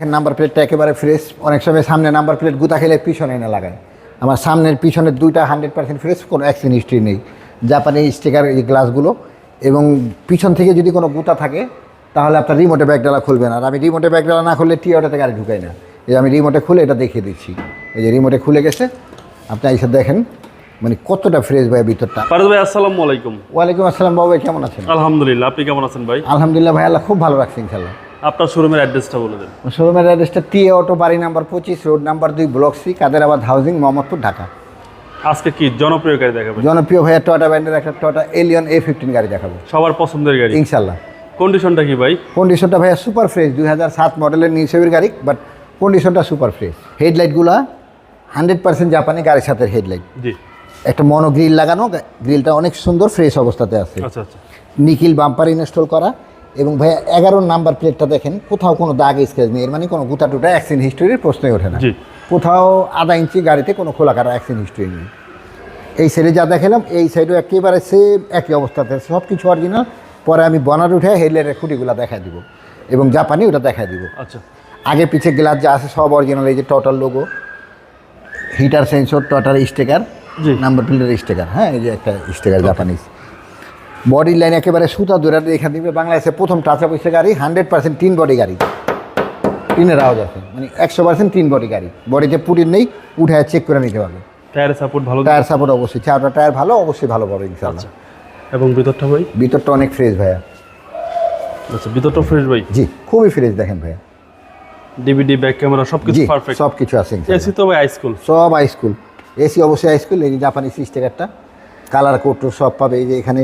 দেখেন নাম্বার প্লেটটা একেবারে ফ্রেশ অনেক সময় সামনে নাম্বার প্লেট গুতা খেলে পিছনে এনে লাগায়। আমার সামনের পিছনের দুইটা হান্ড্রেড পার্সেন্ট ফ্রেশ কোনো অ্যাক্সিডেন্ট হিস্ট্রি নেই। জাপানি স্টিকার এই গ্লাসগুলো এবং পিছন থেকে যদি কোনো গুতা থাকে তাহলে আপনার রিমোটে ব্যাগডালা খুলবেন আর আমি রিমোটে ব্যাগডালা না খুললে টিয়াটা থেকে আর ঢুকাই না। এই আমি রিমোটে খুলে এটা দেখিয়ে দিচ্ছি। এই যে রিমোটে খুলে গেছে। আপনি এসে দেখেন মানে কতটা ফ্রেশ ভাই ভিতরটা। ফারুজ ভাই আসসালামু আলাইকুম। ওয়ালাইকুম আসসালাম বাবু ভাই কেমন আছেন? আলহামদুলিল্লাহ আপনি কেমন আছেন ভাই? আলহামদুলিল্লাহ ভাই আল্লাহ খুব ভালো রাখছেন ইনশাল্লাহ আপনার শোরুমের অ্যাড্রেসটা বলে দেন। শোরুমের অ্যাড্রেসটা টি অটো বাড়ি নাম্বার পঁচিশ রোড নাম্বার দুই block C Kaderabad housing Mohammadpur Dhaka. আজকে কি জনপ্রিয় গাড়ি দেখাবেন? জনপ্রিয় ভাইয়া টয়টা ব্র্যান্ডের একটা টয়টা এলিয়ন এ ফিফটিন গাড়ি দেখাবো। সবার পছন্দের গাড়ি। ইনশাল্লাহ কন্ডিশনটা কি ভাই? কন্ডিশনটা ভাইয়া সুপার ফ্রেশ দুই হাজার সাত মডেলের নিউসেবের গাড়ি বাট কন্ডিশনটা সুপার ফ্রেশ হেডলাইটগুলো হান্ড্রেড পার্সেন্ট জাপানি গাড়ির সাথে হেডলাইট জি। একটা মনো গ্রিল লাগানো গ্রিলটা অনেক সুন্দর ফ্রেশ অবস্থাতে আছে। আচ্ছা আচ্ছা। নিখিল বাম্পার ইনস্টল করা এবং ভাইয়া এগারো নাম্বার প্লেটটা দেখেন কোথাও কোনো দাগ স্কেচ নেই। এর মানে কোনো গুতা টুটা অ্যাক্সিডেন্ট হিস্টোরির প্রশ্নই ওঠে না। কোথাও আধা ইঞ্চি গাড়িতে কোনো খোলা কাটা অ্যাক্সিডেন্ট হিস্টোরি নেই। এই সাইডে যা দেখালাম এই সাইডও একেবারে সেম একই অবস্থাতে সব কিছু অরিজিনাল পরে আমি বনার উঠে হেডলাইটের খুঁটিগুলো দেখাই দিব এবং জাপানি ওটা দেখাই দিব। আচ্ছা। আগে পিছে গ্লাস যা আছে সব অরিজিনাল এই যে total logo heater sensor total sticker. Number প্লেটের স্টিকার হ্যাঁ এই যে একটা স্টিকার জাপানিজ বডি লাইন একেবারে সুতা দূরে দেখা দিবে বাংলাদেশে প্রথম টাচা পয়সা গাড়ি হান্ড্রেড পার্সেন্ট তিন বডি গাড়ি। টিনের আওয়াজ আছে মানে একশো পার্সেন্ট তিন বডি গাড়ি। বডিতে পুটিন নেই উঠে চেক করে নিতে পারবে টায়ার সাপোর্ট ভালো টায়ার সাপোর্ট অবশ্যই। চারটা টায়ার ভালো অবশ্যই ভালো পাবে ইনশাল্লাহ আচ্ছা। এবং ভিতরটা ভাই? ভিতরটা অনেক ফ্রেশ ভাইয়া। আচ্ছা ভিতরটা ফ্রেশ ভাই? জি খুবই ফ্রেশ দেখেন ভাইয়া। ডিভিডি ব্যাক ক্যামেরা সব কিছু পারফেক্ট সব কিছু আছে এসি তো ভাই হাইস্কুল সব হাইস্কুল এসি অবশ্যই হাইস্কুল এই জাপানি স্টিকারটা কালার কোড সব পাবে এই যে এখানে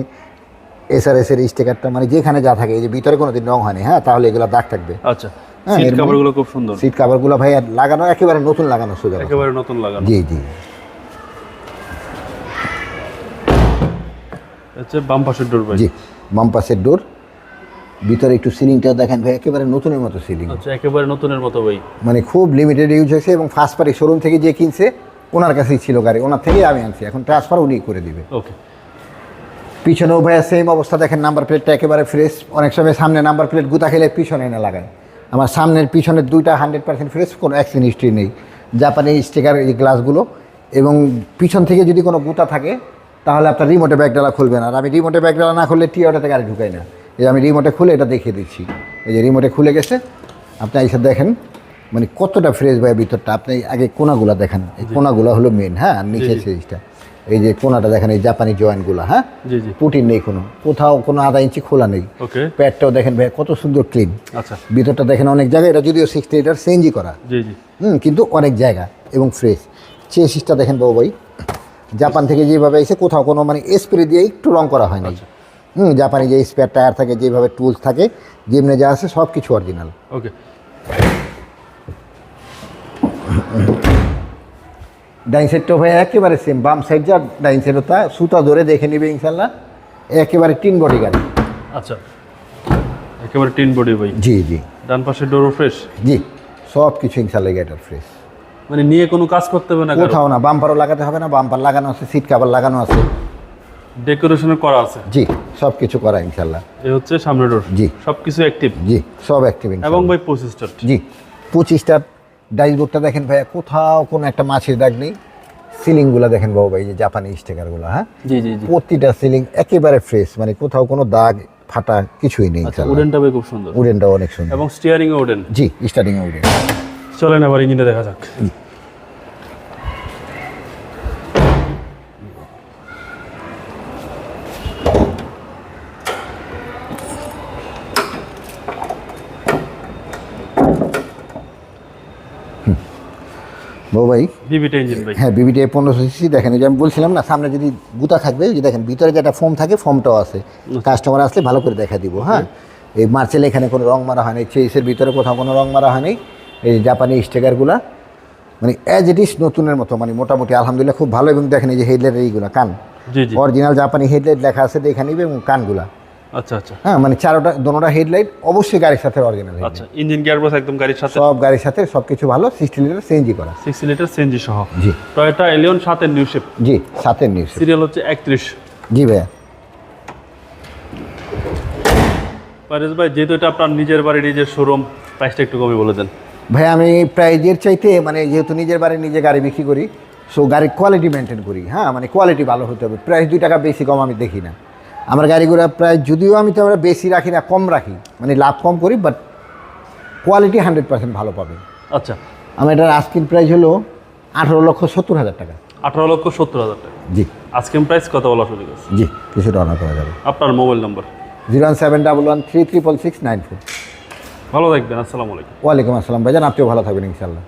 এসআরএস এর স্টিকারটা মানে যেখানে যা থাকে এই যে ভিতরে কোনো দিন রং হয়নি হ্যাঁ? তাহলে এগুলো দাগ থাকবে। আচ্ছা হ্যাঁ, সিট কভারগুলো খুব সুন্দর। সিট কাভারগুলো ভাই লাগানো একেবারে নতুন লাগানো সোজা কথা। একেবারে নতুন লাগানো। জি জি। হচ্ছে বাম পাশের ডোর ভাই। জি মাম্পাসের ডোর ভিতরে একটু সিলিংটা দেখেন ভাই একেবারে নতুনের মতো সিলিং আচ্ছা একেবারে নতুনের মতো ভাই। মানে খুব লিমিটেড ইউজ হয়েছে এবং ফার্স্ট পার্টি শোরুম থেকে যে কিনছে ওনার কাছেই ছিল গাড়ি ওনার থেকেই আমি আনছি। এখন ট্রান্সফার উনি করে দিবে। ওকে পিছনেও ভাইয়া সেম অবস্থা দেখেন নাম্বার প্লেটটা একেবারে ফ্রেশ অনেক সময় সামনে নাম্বার প্লেট গুতা খেলে পিছনে এনে লাগায়। আমার সামনের পিছনের দুইটা হান্ড্রেড পার্সেন্ট ফ্রেশ কোনো অ্যাক্সিডেন্ট হিস্ট্রি নেই। জাপানি স্টিকার এই গ্লাসগুলো এবং পিছন থেকে যদি কোনো গুতা থাকে তাহলে আপনার রিমোটে ব্যাগডালা খুলবে না। আর আমি রিমোটে ব্যাগডালা না খুললে টিওটাতে গাড়ি ঢুকাই না। এই যে আমি রিমোটে খুলে এটা দেখিয়ে দিচ্ছি। এই যে রিমোটে খুলে গেছে। আপনি এসে দেখেন মানে কতটা ফ্রেশ ভাই ভিতরটা। আপনি আগে কোনাগুলো দেখেন। এই কোনাগুলো হলো মেন হ্যাঁ? নিচের সিরিজটা এই যে কোনাটা দেখেন এই জাপানি জয়েন্টগুলো হ্যাঁ? পুটিন নেই কোনো। কোথাও কোনো আধা ইঞ্চি খোলা নেই। প্যাডটাও দেখেন ভাই কত সুন্দর ক্লিন আচ্ছা। ভিতরটা দেখেন অনেক জায়গায় এটা যদিও সিক্সটি লিটার সিএনজি করা। হুম কিন্তু অনেক জায়গা এবং ফ্রেশ চেসিসটা দেখেন বাবু ভাই জাপান থেকে যেভাবে এসে কোথাও কোনো মানে স্প্রে দিয়ে একটু রং করা হয়নি। হুম জাপানি যে স্পেয়ার টায়ার থাকে যেভাবে টুলস থাকে যেমনি যা আছে সব কিছু অরিজিনাল ওকে। ডাইন সাইডটাও ভাই একেবারে সেম বাম সাইড যা ডাইন সাইডও তা সুতা ধরে দেখে নিবে ইনশাল্লাহ। একেবারে টিন বডি গাড়ি। আচ্ছা। একেবারে টিন বডি ভাই। জি জি। ডান পাশের ডোরও ফ্রেশ জি সব কিছু ইনশাল্লাহ গাড়িটার ফ্রেশ মানে নিয়ে কোনো কাজ করতে হবে না কোথাও না বাম্পারও লাগাতে হবে না বাম্পার লাগানো আছে সিট কাভার লাগানো আছে। ডেকোরেশনের করা আছে? জি সব কিছু করা ইনশাল্লাহ। এই হচ্ছে সামনের ডোর জি। সব কিছু অ্যাক্টিভ জি সব অ্যাক্টিভ এবং ভাই পঁচিশটা জি পঁচিশটার ডাইসবোর্ডটা দেখেন ভাইয়া কোথাও কোনো একটা মাছের দাগ নেই। সিলিংগুলো দেখেন বাবু ভাই যে জাপানি স্টিকারগুলো হ্যাঁ? জি জি জি। প্রতিটা সিলিং একেবারে ফ্রেশ মানে কোথাও কোনো দাগ ফাটা কিছুই নেই আচ্ছা উডেনটা খুব সুন্দর। উডেনটা অনেক সুন্দর। এবং স্টিয়ারিং উডেন জি স্টিয়ারিং উডেন চলেন আবার ইঞ্জিনটা দেখা যাক। বাবু ভাই? ভিভিটা ইঞ্জিন ভাই। হ্যাঁ বিবিটি পনেরোশো সিসি দেখেন যে আমি বলছিলাম না সামনে যদি গুতা থাকবে যে দেখেন ভিতরে যেটা ফোম থাকে ফোমটাও আছে। কাস্টমার আসলে ভালো করে দেখা দিব হ্যাঁ? এই মার্চেল এখানে কোনো রং মারা হয়নি চেইসের ভিতরে কোথাও কোনো রং মারা হয়নি এই জাপানি স্টিকারগুলা মানে অ্যাজ ইট ইস নতুনের মতো মানে মোটামুটি আলহামদুলিল্লাহ খুব ভালো এবং দেখেন এই যে হেডলাইট এইগুলা কান। অরিজিনাল জাপানি হেডলাইট লেখা আছে দেখে নিবে এবং কানগুলা। আচ্ছা আচ্ছা। হ্যাঁ মানে চারোটা দোনোটা হেডলাইট অবশ্যই গাড়ির সাথে অরিজিনাল আচ্ছা ইঞ্জিন গিয়ার বক্স একদম গাড়ির সাথে? সব গাড়ির সাথে সব কিছু ভালো সিক্সটি লিটার সিএনজি করা সিক্স লিটার সিএনজি সহ? জি। টয়োটা এলিয়ন সাতের নিউ শেপ জি সাথের নিউজ সিরিয়াল হচ্ছে একত্রিশ। জি ভাইয়া। পারেশ ভাই যেহেতু এটা আপনার নিজের বাড়ি নিজের শোরুম প্রাইসটা একটু কমে বলে দেন। ভাই আমি প্রাইজের চাইতে মানে যেহেতু নিজের বাড়ি নিজে গাড়ি বিক্রি করি সো গাড়ির কোয়ালিটি মেনটেন করি। হ্যাঁ মানে কোয়ালিটি ভালো হতে হবে। প্রাইস দুই টাকা বেশি কম আমি দেখি না। আমার গাড়িগুলো প্রায় যদিও আমি তো আমরা বেশি রাখি না কম রাখি। মানে লাভ কম করি বাট কোয়ালিটি হান্ড্রেড পার্সেন্ট ভালো পাবে। আচ্ছা। আমার এটার আস্কিং প্রাইস হলো আঠারো লক্ষ সত্তর হাজার টাকা। আঠারো লক্ষ সত্তর হাজার টাকা। জি। আজকের প্রাইস কত বলা সুযোগ আছে জি কিছুটা অনার করা যাবে। আপনার mobile number zero one seven double one three triple six nine four. ভালো থাকবেন আসসালামু আলাইকুম। ওয়ালাইকুম আসসালাম ভাইজান আপনিও ভালো থাকবেন ইনশাল্লাহ।